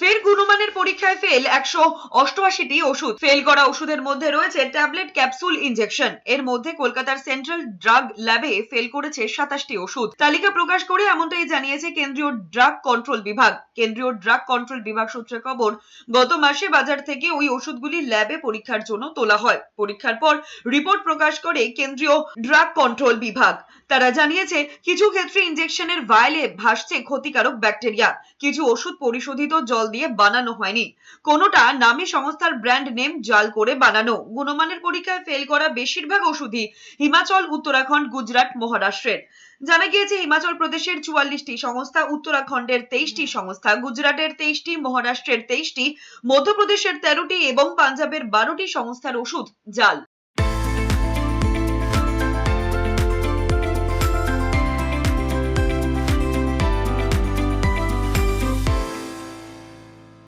ফের গুণমানের পরীক্ষায় ফেল একশো অষ্টআশিটি ওষুধ। ফেল করা ওষুধের মধ্যে রয়েছে ট্যাবলেট ক্যাপসুল ইনজেকশন এর মধ্যে কলকাতার সেন্ট্রাল ড্রাগ ল্যাবে ফেল করেছে সাতাশটি ওষুধ। তালিকা প্রকাশ করে এমনটাই জানিয়েছে কেন্দ্রীয় ড্রাগ কন্ট্রোল বিভাগ। কেন্দ্রীয় ড্রাগ কন্ট্রোল বিভাগ সূত্রে খবর, গত মাসে বাজার থেকে ওই ওষুধগুলি ল্যাবে পরীক্ষার জন্য তোলা হয়। পরীক্ষার পর রিপোর্ট প্রকাশ করে কেন্দ্রীয় ড্রাগ কন্ট্রোল বিভাগ। তারা জানিয়েছে, কিছু ক্ষেত্রে ইনজেকশনের ভাইলে ভাসছে ক্ষতিকারক ব্যাকটেরিয়া কিছু ওষুধ পরিশোধিত জল দিয়ে বানানো হয়নি। কোনোটা নামী সংস্থার ব্র্যান্ড নেম জাল করে বানানো। গুণমানের পরীক্ষায় ফেল করা বেশিরভাগ ওষুধই হিমাচল, উত্তরাখণ্ড, গুজরাট, মহারাষ্ট্রের। জানা গিয়েছে, হিমাচল প্রদেশের চুয়াল্লিশটি সংস্থা, উত্তরাখণ্ডের তেইশটি সংস্থা, গুজরাটের তেইশটি, মহারাষ্ট্রের তেইশটি, মধ্যপ্রদেশের তেরোটি এবং পাঞ্জাবের বারোটি সংস্থার ওষুধ জাল।